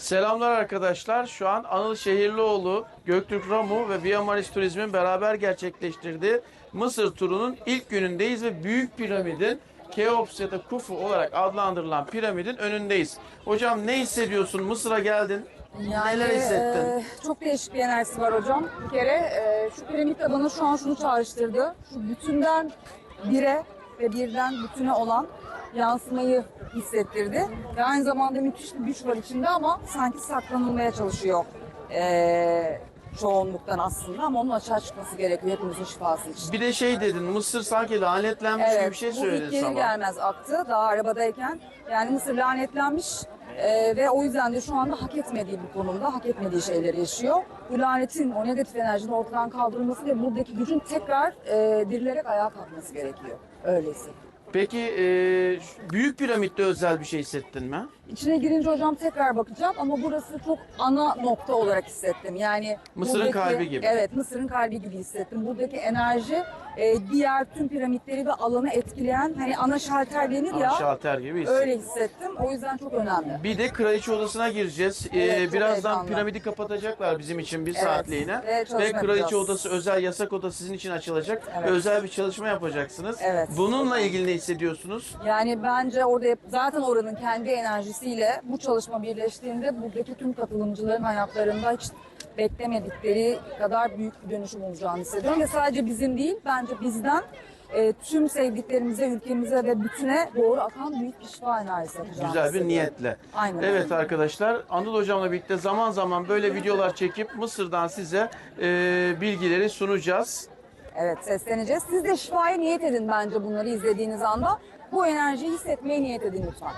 Selamlar arkadaşlar. Şu an Anıl Şehirlioğlu, Göktürk Ramu ve Via Maris Turizm'in beraber gerçekleştirdiği Mısır turunun ilk günündeyiz ve Büyük Piramidin Keops ya da Kufu olarak adlandırılan piramidin önündeyiz. Hocam ne hissediyorsun? Mısır'a geldin. Neler hissettin? e, çok değişik bir enerjisi var hocam. Bir kere e, şu piramit de bana şu an şunu çağrıştırdı. Şu bütünden bire ve birden bütüne olan yansımayı hissettirdi. Ve aynı zamanda müthiş bir güç var içinde ama sanki saklanılmaya çalışıyor. E, çoğunluktan aslında ama onun açığa çıkması gerekiyor hepimizin şifası için. Bir de şey dedin, Mısır sanki lanetlenmiş gibi bir şey bu ilk söyledin gelir sana. gelmez aktı daha arabadayken. Yani Mısır lanetlenmiş e, ve o yüzden de şu anda hak etmediği bir konumda, hak etmediği şeyleri yaşıyor. Bu lanetin, o negatif enerjinin ortadan kaldırılması ve buradaki gücün tekrar e, dirilerek ayağa kalkması gerekiyor. Öyleyse. Peki e, Büyük Piramit'te özel bir şey hissettin mi? İçine girince hocam tekrar bakacağım ama burası çok ana nokta olarak hissettim. Yani Mısır'ın kalbi gibi. Evet, Mısır'ın kalbi gibi hissettim. Buradaki enerji e, diğer tüm piramitleri ve alanı etkileyen hani ana şalter denir Ama ya. şalter gibi hissettin. Öyle hissettim. O yüzden çok önemli. Bir de kraliçe odasına gireceğiz. Ee, Evet, çok birazdan heyecanlı. piramidi kapatacaklar bizim için bir Evet, saatliğine. ve çalışma Ve kraliçe yapacağız. odası özel yasak oda sizin için açılacak. Evet. Ve özel bir çalışma yapacaksınız. Evet. Bununla ilgili ne hissediyorsunuz? Yani bence orada yap- zaten oranın kendi enerjisiyle bu çalışma birleştiğinde buradaki tüm katılımcıların hayatlarında hiç beklemedikleri kadar büyük bir dönüşüm olacağını hissediyorum. Ve sadece bizim değil, bence bizden e, tüm sevdiklerimize, ülkemize ve bütüne doğru akan büyük bir şifa enerjisi yapacağını Güzel bir hissediyorum. niyetle. Aynen. Evet arkadaşlar Anıl hocamla birlikte zaman zaman böyle videolar çekip Mısır'dan size e, bilgileri sunacağız. Evet sesleneceğiz. Siz de şifaya niyet edin bence bunları izlediğiniz anda. Bu enerjiyi hissetmeye niyet edin lütfen.